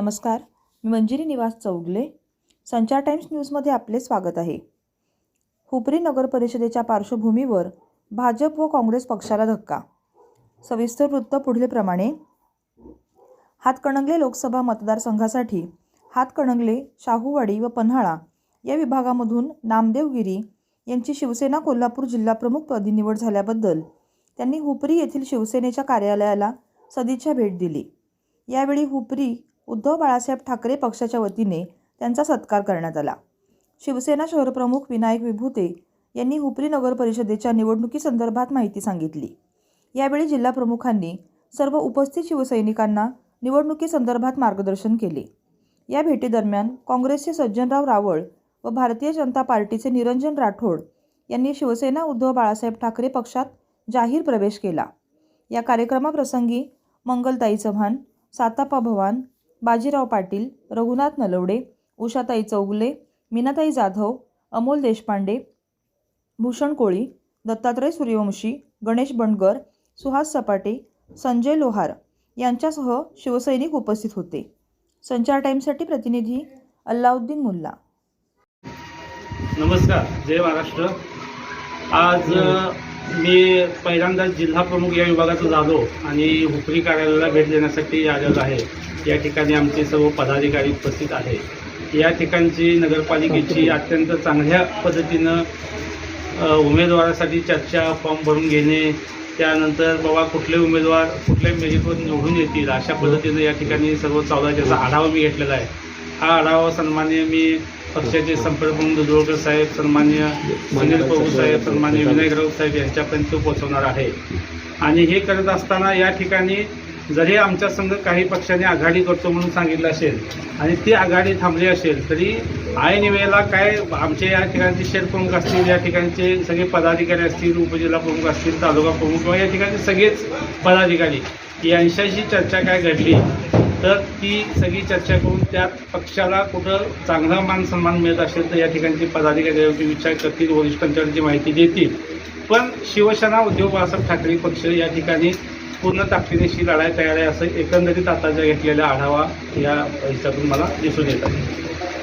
नमस्कार मी मंजिरी निवास चौगले. संचार टाइम्स न्यूजमध्ये आपले स्वागत आहे. हुपरी नगर परिषदेच्या पार्श्वभूमीवर भाजप व काँग्रेस पक्षाला धक्का. सविस्तर वृत्त पुढीलप्रमाणे हातकणंगले लोकसभा मतदारसंघासाठी हातकणंगले शाहूवाडी व पन्हाळा या विभागामधून नामदेवगिरी यांची शिवसेना कोल्हापूर जिल्हाप्रमुखपदी निवड झाल्याबद्दल त्यांनी हुपरी येथील शिवसेनेच्या कार्यालयाला सदिच्छा भेट दिली. यावेळी हुपरी उद्धव बाळासाहेब ठाकरे पक्षाच्या वतीने त्यांचा सत्कार करण्यात आला. शिवसेना शहरप्रमुख विनायक विभूते यांनी हुपरी नगर परिषदेच्या निवडणुकीसंदर्भात माहिती सांगितली. यावेळी जिल्हाप्रमुखांनी सर्व उपस्थित शिवसैनिकांना निवडणुकीसंदर्भात मार्गदर्शन केले. या भेटीदरम्यान काँग्रेसचे सज्जनराव रावळ व भारतीय जनता पार्टीचे निरंजन राठोड यांनी शिवसेना उद्धव बाळासाहेब ठाकरे पक्षात जाहीर प्रवेश केला. या कार्यक्रमाप्रसंगी मंगलताई चव्हाण सातापा भवान बाजीराव पाटील रघुनाथ नलवडे उषाताई चौगुले मीनाताई जाधव अमोल देशपांडे भूषण कोळी दत्तात्रय सूर्यवंशी गणेश बंडगर सुहास सपाटे संजय लोहार यांच्यासह शिवसैनिक उपस्थित होते. संचार टाईमसाठी प्रतिनिधी अल्लाउद्दीन मुल्ला. नमस्कार जय महाराष्ट्र. आज अ, मी पहिल्यांदा जिल्हा प्रमुख या विभागाचा झालो आणि हुपरी कार्यालयाला भेट देण्यासाठी आलेलो आहे. या ठिकाणी आमचे सर्व पदाधिकारी उपस्थित आहे. या ठिकाणची नगरपालिकेची अत्यंत चांगल्या पद्धतीनं उमेदवारासाठी चर्चा फॉर्म भरून घेणे त्यानंतर बाबा कुठले उमेदवार कुठल्या मेरिटवर निवडून येतील अशा पद्धतीनं या ठिकाणी सर्व चौदा त्याचा आढावा मी घेतलेला आहे. हा आढावा सन्मान्य मी पक्षाचे संपर्क प्रमुख साहेब सन्मान्य सुनील प्रभू साहेब सन्मान्य विनायक राऊत साहेब यांच्यापर्यंत पोहोचवणार आहे. आणि हे करत असताना या ठिकाणी जरी आमच्या संघ काही पक्षाने आघाडी करतो म्हणून सांगितलं असेल आणि ती आघाडी थांबली असेल तरी ऐन वेळेला काय आमचे या ठिकाणचे शेर प्रमुख असतील या ठिकाणचे सगळे पदाधिकारी असतील उपजिल्हा प्रमुख असतील तालुका प्रमुख किंवा या ठिकाणचे सगळेच पदाधिकारी यांच्याशी चर्चा काय घडली? तर ती सगळी चर्चा करून त्या पक्षाला कुठं चांगला मान सन्मान मिळत असेल तर या ठिकाणची पदाधिकारी विचार करतील वरिष्ठांच्यावरती माहिती देतील. पण शिवसेना उद्धव बाळासाहेब ठाकरे पक्ष या ठिकाणी पूर्ण ताकदीनेशी लढाई तयार आहे असं एकंदरीत आताच्या घेतलेला आढावा या ह्याच्यातून मला दिसून येत आहे.